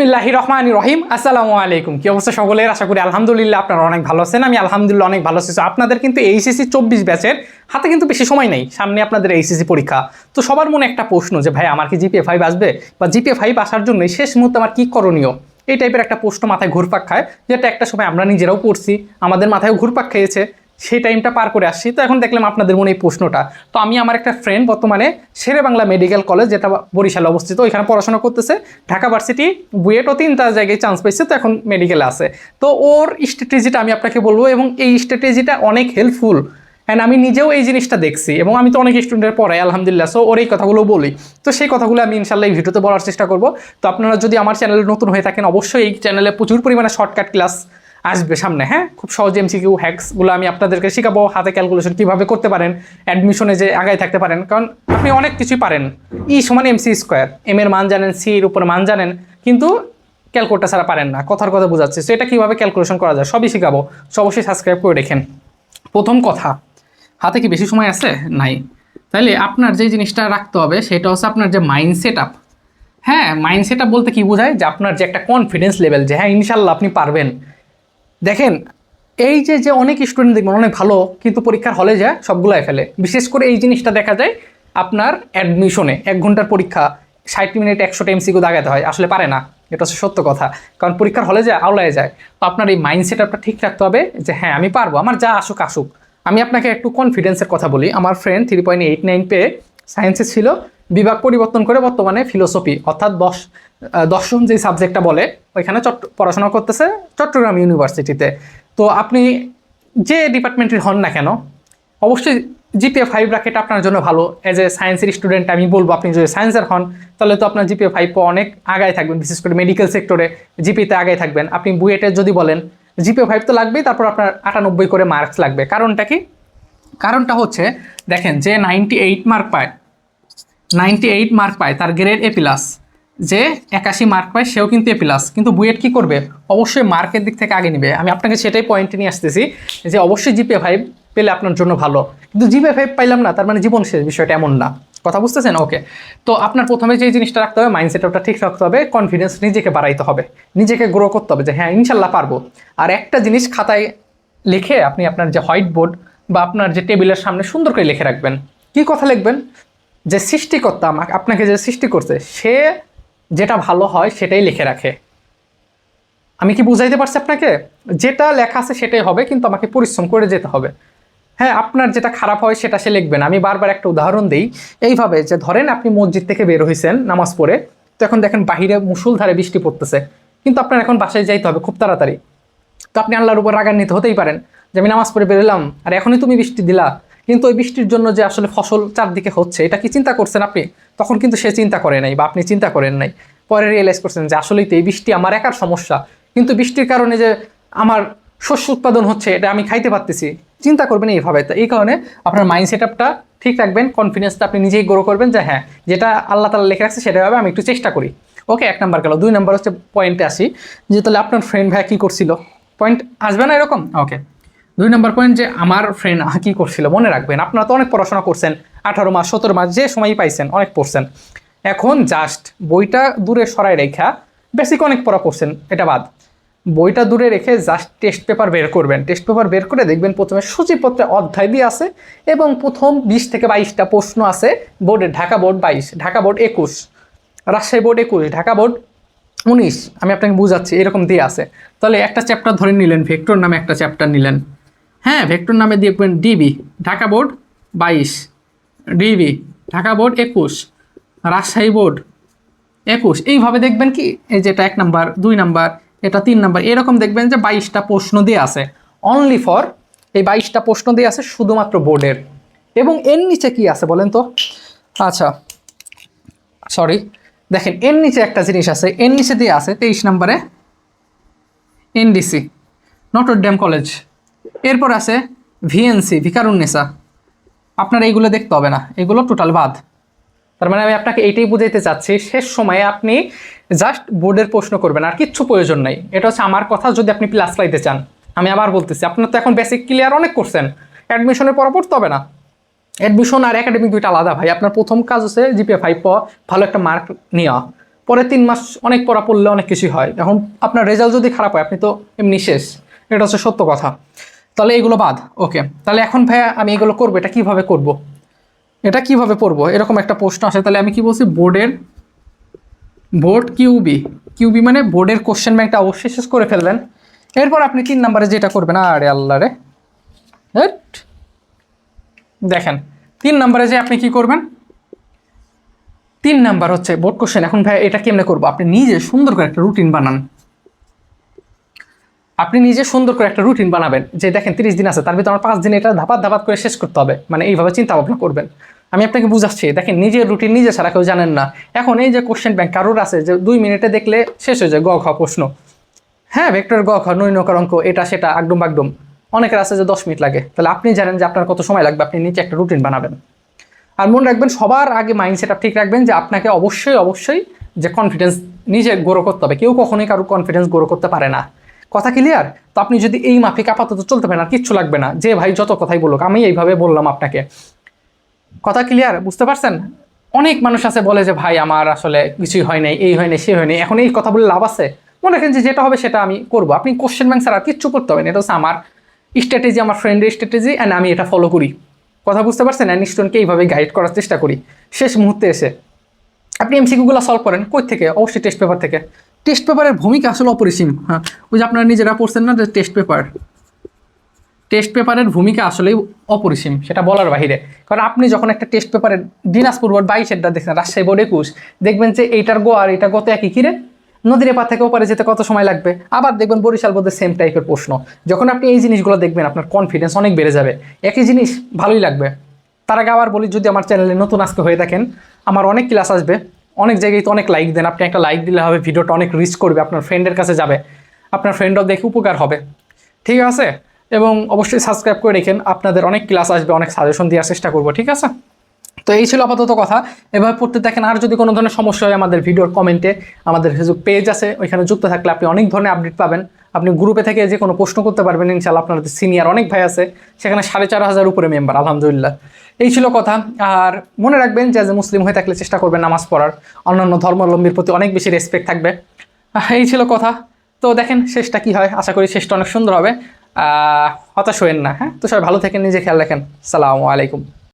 বিসমিল্লাহ রহমান রহিম। আসসালামু আলাইকুম। কি অবস্থা সকলের? আশা করি আলহামদুলিল্লাহ আপনারা অনেক ভালো আছেন। আমি আলহামদুলিল্লাহ অনেক ভালো আছি। আপনাদের কিন্তু এইচএসসি চব্বিশ ব্যাচের হাতে কিন্তু বেশি সময় নেই। সামনে আপনাদের এইচএসসি পরীক্ষা। তো সবার মনে একটা প্রশ্ন যে, ভাই, আমার কি জিপিএ ফাইভ আসবে? বা জিপিএ ফাইভ আসার জন্য শেষ মুহূর্তে আমার কী করণীয়? এই টাইপের একটা প্রশ্ন মাথায় ঘুরপাক খায়, যেটা একটা সময় আমরা নিজেরাও পড়ছি। আমাদের মাথায় ঘুরপাক খেয়েছে। সেই টাইমটা পার করে আসছি। তো এখন দেখলাম আপনাদের মনে এই প্রশ্নটা। তো আমি আমার একটা ফ্রেন্ড বর্তমানে শেরে বাংলা মেডিকেল কলেজ যেটা বরিশালে অবস্থিত, ওইখানে পড়াশোনা করতেছে। ঢাকা ভার্সিটি বুয়েটও তিনটা জায়গায় চান্স পেয়েছে তো এখন মেডিকেলে আছে। তো ওর স্ট্র্যাটেজিটা আমি আপনাকে বলব এবং এই স্ট্র্যাটেজিটা অনেক হেল্পফুল অ্যান্ড আমি নিজেও এই জিনিসটা দেখছি এবং আমি তো অনেক স্টুডেন্টের পড়াই, আলহামদুলিল্লাহ। সো ওর এই কথাগুলো বলি। তো সেই কথাগুলো আমি ইনশাল্লাহ এই ভিডিওতে বলার চেষ্টা করব। তো আপনারা যদি আমার চ্যানেলে নতুন হয়ে থাকেন, অবশ্যই এই চ্যানেলে প্রচুর পরিমাণে শর্টকাট ক্লাস আসবে সামনে হ্যাঁ? খুব সহজ এমসিকিউ হ্যাক্সগুলো আমি আপনাদেরকে শেখাবো, হাতে ক্যালকুলেশন কীভাবে করতে পারেন অ্যাডমিশনে যে আগায় থাকতে পারেন, কারণ আপনি অনেক কিছুই পারেন। ই সমান এমসি স্কোয়ার এম এর মান জানেন সি এর উপর মান জানেন, কিন্তু ক্যালকুলেটার ছাড়া পারেন না। কথার কথা বোঝাচ্ছে। সো এটা কীভাবে ক্যালকুলেশন করা যায়, সবই শেখাবো। অবশ্যই সাবস্ক্রাইব করে রেখেন। প্রথম কথা, হাতে কি বেশি সময় আছে? নাই। তাইলে আপনার যে জিনিসটা রাখতে হবে, সেটা হচ্ছে আপনার যে মাইন্ড সেট আপ হ্যাঁ মাইন্ড সেট আপ বলতে কি বোঝায়? যে আপনার যে একটা কনফিডেন্স লেভেল যে হ্যাঁ ইনশাল্লাহ আপনি পারবেন। দেখেন, এই যে যে অনেক স্টুডেন্ট দেখবেন, অনেক ভালো, কিন্তু পরীক্ষার হলে যায় সবগুলাই ফেলে। বিশেষ করে এই জিনিসটা দেখা যায়, আপনার অ্যাডমিশনে এক ঘণ্টার পরীক্ষা, ষাট মিনিট একশোটা এমসিকিউ দাগাতে হয়, আসলে পারে না। এটা হচ্ছে সত্য কথা। কারণ পরীক্ষার হলে যায় আওলায় যায়, তো আপনার এই মাইন্ডসেট আপনার ঠিক রাখতে হবে যে হ্যাঁ আমি পারব, আমার যা আসুক আসুক। আমি আপনাকে একটু কনফিডেন্সের কথা বলি। আমার friend three point eight nine পেয়ে সায়েন্সে ছিল। বিভাগ পরিবর্তন করে বর্তমানে ফিলোসফি অর্থাৎ দশ আহ, দর্শন যে সাবজেক্টটা বলে ওইখানে চট্ট পড়াশোনা করতেছে চট্টগ্রাম ইউনিভার্সিটিতে তো। আপনি যে ডিপার্টমেন্টের হন না কেন অবশ্যই জিপিএ ফাইভ রাখেটা আপনার জন্য ভালো। অ্যাজ এ সায়েন্সের স্টুডেন্ট আমি বলব আপনি যদি সায়েন্সের হন তাহলে তো আপনার জিপিএ ফাইভ অনেক আগায় থাকবেন বিশেষ করে মেডিকেল সেক্টরে জিপিতে আগায় থাকবেন। আপনি বুয়েটের যদি বলেন জিপিএ ফাইভ তো লাগবেই তারপর আপনার আটানব্বই করে মার্কস লাগবে। কারণটা কি? কারণটা হচ্ছে দেখেন যে নাইনটি এইট মার্ক পায়। নাইনটি এইট মার্ক পায়, তার গ্রেড এ প্লাস যে একাশি মার্ক পায়, সেও কিন্তু এ প্লাস কিন্তু বুয়েট কি করবে? অবশ্যই মার্কের দিক থেকে আগে নিবে। আমি আপনাকে সেটাই পয়েন্টে নিয়ে আসতেছি যে অবশ্যই জিপে ফাইভ পেলে আপনার জন্য ভালো। কিন্তু জিপে ফাইভ পাইলাম না, তার মানে জীবন শেষ, বিষয়টা এমন না। কথা বুঝতেছেন? ওকে তো আপনার প্রথমে যে জিনিসটা রাখতে হবে মাইন্ডসেট ওটা ঠিক রাখতে হবে কনফিডেন্স নিজেকে বাড়াইতে হবে। নিজেকে গ্রো করতে হবে যে হ্যাঁ ইনশাল্লাহ পারব। আর একটা জিনিস খাতায় লিখে আপনি আপনার যে হোয়াইট বোর্ড বা আপনার যে টেবিলের সামনে সুন্দর করে লিখে রাখবেন। কি কথা লিখবেন? যে সৃষ্টিকর্তা আমাকে, আপনাকে যে সৃষ্টি করছে, সে যেটা ভালো হয় সেটাই লিখে রাখে। আমি কি বুঝাইতে পারছি আপনাকে? যেটা লেখা আছে সেটাই হবে, কিন্তু আমাকে পরিশ্রম করে যেতে হবে। হ্যাঁ আপনার যেটা খারাপ হয় সেটা সে লিখবেন আমি বারবার একটা উদাহরণ দিই। এইভাবে যে ধরেন আপনি মসজিদ থেকে বের হয়েছেন নামাজ পড়ে, তো এখন দেখেন বাহিরে মুসুলধারে বৃষ্টি পড়তেছে। কিন্তু আপনার এখন বাসায় যাইতে হবে খুব তাড়াতাড়ি। তো আপনি আল্লাহর উপর রাগান্বিত হতেই পারেন যে আমি নামাজ পড়ে বেরোলাম, আর এখনই তুমি বৃষ্টি দিলা। কিন্তু ওই বৃষ্টির জন্য যে আসলে ফসল চারদিকে হচ্ছে, এটা কি চিন্তা করছেন আপনি? তখন কিন্তু সে চিন্তা করে নাই বা আপনি চিন্তা করেন নাই। পরে রিয়েলাইজ করছেন যে আসলেই তো এই বৃষ্টি আমার একার সমস্যা। কিন্তু বৃষ্টির কারণে যে আমার শস্য উৎপাদন হচ্ছে, এটা আমি খাইতে পারতেছি। চিন্তা করবেন এইভাবে। তো এই কারণে আপনার মাইন্ড সেট আপটা ঠিক রাখবেন কনফিডেন্সটা আপনি নিজেই গ্রো করবেন যে হ্যাঁ যেটা আল্লাহ তালা লেখা রাখছে সেটা আমি একটু চেষ্টা করি। ওকে এক নাম্বার গেল। দুই নাম্বার হচ্ছে পয়েন্টে আসি। যে তাহলে আপনার ফ্রেন্ড ভাই কী করছিল? পয়েন্ট আসবে না এরকম? ওকে দুই নম্বর পয়েন্ট যে আমার ফ্রেন্ড কী করছিল? মনে রাখবেন, আপনারা তো অনেক পড়াশোনা করছেন, আঠারো মাস, সতেরো মাস, যে সময়ই পাইছেন, অনেক পড়ছেন। এখন জাস্ট বইটা দূরে সরাই রেখা বেসিক অনেক পড়া পড়ছেন এটা বাদ। বইটা দূরে রেখে জাস্ট টেস্ট পেপার বের করবেন। টেস্ট পেপার বের করে দেখবেন প্রথমে সূচিপত্রে অধ্যায় দিয়ে আছে এবং প্রথম বিশ থেকে বাইশটা প্রশ্ন আছে, বোর্ডে ঢাকা বোর্ড বাইশ, ঢাকা বোর্ড একুশ, রাজশাহী বোর্ড একুশ, ঢাকা বোর্ড উনিশ। আমি আপনাকে বুঝাচ্ছি, এরকম দিয়ে আছে। তাহলে একটা চ্যাপ্টার ধরে নিলেন ভেক্টর নামে একটা চ্যাপ্টার নিলেন। হ্যাঁ ভেক্টর নামে দেখবেন ডিবি ঢাকা বোর্ড বাইশ ডিবি ঢাকা বোর্ড একুশ, রাজশাহী বোর্ড একুশ। এইভাবে দেখবেন কি, এই যেটা এক নাম্বার, দুই নাম্বার, এটা তিন নাম্বার, এরকম দেখবেন যে বাইশটা প্রশ্ন দিয়ে আছে। অনলি ফর এই বাইশটা প্রশ্ন দিয়ে আছে শুধুমাত্র বোর্ডের এবং এর নিচে কি আছে বলেন তো? আচ্ছা সরি দেখেন, এর নিচে একটা জিনিস আছে, এর নিচে দিয়ে আছে তেইশ নম্বরে এনডিসি নটর ড্যাম কলেজ এরপর আছে ভিএনসি ভিকারুন্নেসা আপনার এইগুলো দেখতে হবে না। এগুলো টোটাল বাদ। তার মানে আমি আপনাকে এইটাই বুঝাইতে চাচ্ছি, শেষ সময়ে আপনি জাস্ট বোর্ডের প্রশ্ন করবেন, আর কিচ্ছু প্রয়োজন নাই। এটা হচ্ছে আমার কথা, যদি আপনি প্লাস পাইতে চান। আমি আবার বলতেছি, আপনার তো এখন বেসিক ক্লিয়ার অনেক করছেন। অ্যাডমিশনের পর পড়তে হবে না। অ্যাডমিশন আর একাডেমিক দুইটা আলাদা ভাই। আপনার প্রথম কাজ হচ্ছে জিপিএ ফাইভ পাওয়া ভালো একটা মার্ক নেওয়া। পরে তিন মাস অনেক পড়া পড়লে অনেক কিছুই হয়। এখন আপনার রেজাল্ট যদি খারাপ হয়, আপনি তো এমনি শেষ। এটা হচ্ছে সত্য কথা। তাহলে এগুলো বাদ, ওকে। তাহলে এখন ভাইয়া আমি এগুলো করব, এটা কীভাবে করব। এটা কীভাবে পড়ব? এরকম একটা প্রশ্ন আসে, তাহলে আমি কি বলছি? বোর্ডের, বোর্ড কিউবি কিউবি মানে বোর্ডের কোশ্চেন ব্যাংকটা অবশ্যই শেষ করে ফেললেন এরপর আপনি তিন নাম্বারে যেটা করবেন, আরে আল্লাহ রে। দেখেন, তিন নাম্বারে যে আপনি কি করবেন? তিন নাম্বার হচ্ছে বোর্ড কোশ্চেন এখন ভাই এটা কেমনে করব? আপনি নিজে সুন্দর করে একটা রুটিন বানান। আপনি নিজে সুন্দর করে একটা রুটিন বানাবেন যে দেখেন তিরিশ দিন আছে, তার ভিতরে আমার পাঁচ দিন এটা ধাপাত ধাপাত করে শেষ করতে হবে। মানে এইভাবে চিন্তা ভাবনা করবেন। আমি আপনাকে বুঝাচ্ছি, দেখেন নিজের রুটিন নিজে ছাড়া কেউ জানেন না। এখন এই যে কোশ্চেন ব্যাংক কারোর আছে যে দুই মিনিটে দেখলে শেষ হয়ে যায় গ খ প্রশ্ন। হ্যাঁ ভেক্টর গ খ নৈনকার অঙ্ক, এটা, সেটা একদম একদম অনেকের আছে যে দশ মিনিট লাগে। তাহলে আপনি জানেন যে আপনার কত সময় লাগবে, আপনি নিচে একটা রুটিন বানাবেন। আর মনে রাখবেন, সবার আগে মাইন্ড সেট ঠিক রাখবেন যে আপনাকে অবশ্যই অবশ্যই যে কনফিডেন্স নিজে গ্রো করতে হবে। কেউ কখনোই কারও কনফিডেন্স গ্রো করতে পারে না। কথা ক্লিয়ার তো আপনি যদি এই মাফিক আপাতত চলতে পারেন, আর কিচ্ছু লাগবে না। যে ভাই যত কথাই বলুক, আমি এইভাবে বললাম আপনাকে। কথা ক্লিয়ার বুঝতে পারছেন? অনেক মানুষ আছে বলে যে, ভাই, আমার আসলে কিছুই হয় নাই, এই হয় নাই, সে হয় নাই। এখন এই কথা বলে লাভ আছে? মনে রাখেন যে যেটা হবে সেটা আমি করব। আপনি কোশ্চেন ব্যাংক ছাড়া আর কিচ্ছু করতে হবে না। এটা হচ্ছে আমার স্ট্র্যাটেজি আমার ফ্রেন্ডের স্ট্র্যাটেজি অ্যান্ড আমি এটা ফলো করি। কথা বুঝতে পারছেন? অ্যান্ড স্টুডেন্টকে এইভাবে গাইড করার চেষ্টা করি। শেষ মুহূর্তে এসে। আপনি এমসিকিউগুলো সলভ করেন। কই থেকে? অবশ্যই টেস্ট পেপার থেকে। টেস্ট পেপারের ভূমিকা আসলে অপরিসীম। হ্যাঁ ওই যে আপনারা নিজেরা পড়ছেন না যে টেস্ট পেপার টেস্ট পেপারের ভূমিকা আসলেই অপরিসীম, সেটা বলার বাহিরে। কারণ আপনি যখন একটা টেস্ট পেপারের দিনাজপুর বোর্ড বাইশেরটা দেখছেন, রাজশাহী বোর্ড একুশ, দেখবেন যে এইটার গো আর এটা গত একই কিরে নদীর এপার থেকে ওপারে যেতে কত সময় লাগবে? আবার দেখবেন বরিশাল বোর্ডের সেম টাইপের প্রশ্ন। যখন আপনি এই জিনিসগুলো দেখবেন, আপনার কনফিডেন্স অনেক বেড়ে যাবে। একই জিনিস ভালোই লাগবে। তার আগে আবার বলি, যদি আমার চ্যানেলে নতুন আজকে হয়ে থাকেন, আমার অনেক ক্লাস আসবে। অনেক জায়গায় তো অনেক লাইক দেন। আপনি একটা লাইক দিলে হবে, ভিডিওটা অনেক রিচ করবে, আপনার ফ্রেন্ডের কাছে যাবে। আপনার ফ্রেন্ডও দেখে উপকার হবে। ঠিক আছে? এবং অবশ্যই সাবস্ক্রাইব করে রেখেন। আপনাদের অনেক ক্লাস আসবে, অনেক সাজেশন দেওয়ার চেষ্টা করব, ঠিক আছে? তো এই ছিল আপাতত কথা। এভাবে পড়তে দেখেন, আর যদি কোনো ধরনের সমস্যা হয় আমাদের ভিডিওর কমেন্টে আমাদের ফেসবুক পেজ আছে, ওইখানে যুক্ত থাকলে আপনি অনেক ধরনের আপডেট পাবেন। আপনি গ্রুপে থেকে যে কোনো প্রশ্ন করতে পারবেন ইনশাল্লাহ আপনাদের সিনিয়র অনেক ভাই আছে, সেখানে সাড়ে চার হাজার উপরে মেম্বার আলহামদুলিল্লাহ। এই ছিল কথা। আর মনে রাখবেন যে যে মুসলিম হয়ে থাকলে চেষ্টা করবেন নামাজ পড়ার। অন্যান্য ধর্মাবলম্বীর প্রতি অনেক বেশি রেসপেক্ট থাকবে। এই ছিল কথা। তো দেখেন শেষটা কি হয়, আশা করি শেষটা অনেক সুন্দর হবে। হতাশ হয়েন না হ্যাঁ? তো সবাই ভালো থাকেন, নিজে খেয়াল রাখেন। সালামু আলাইকুম।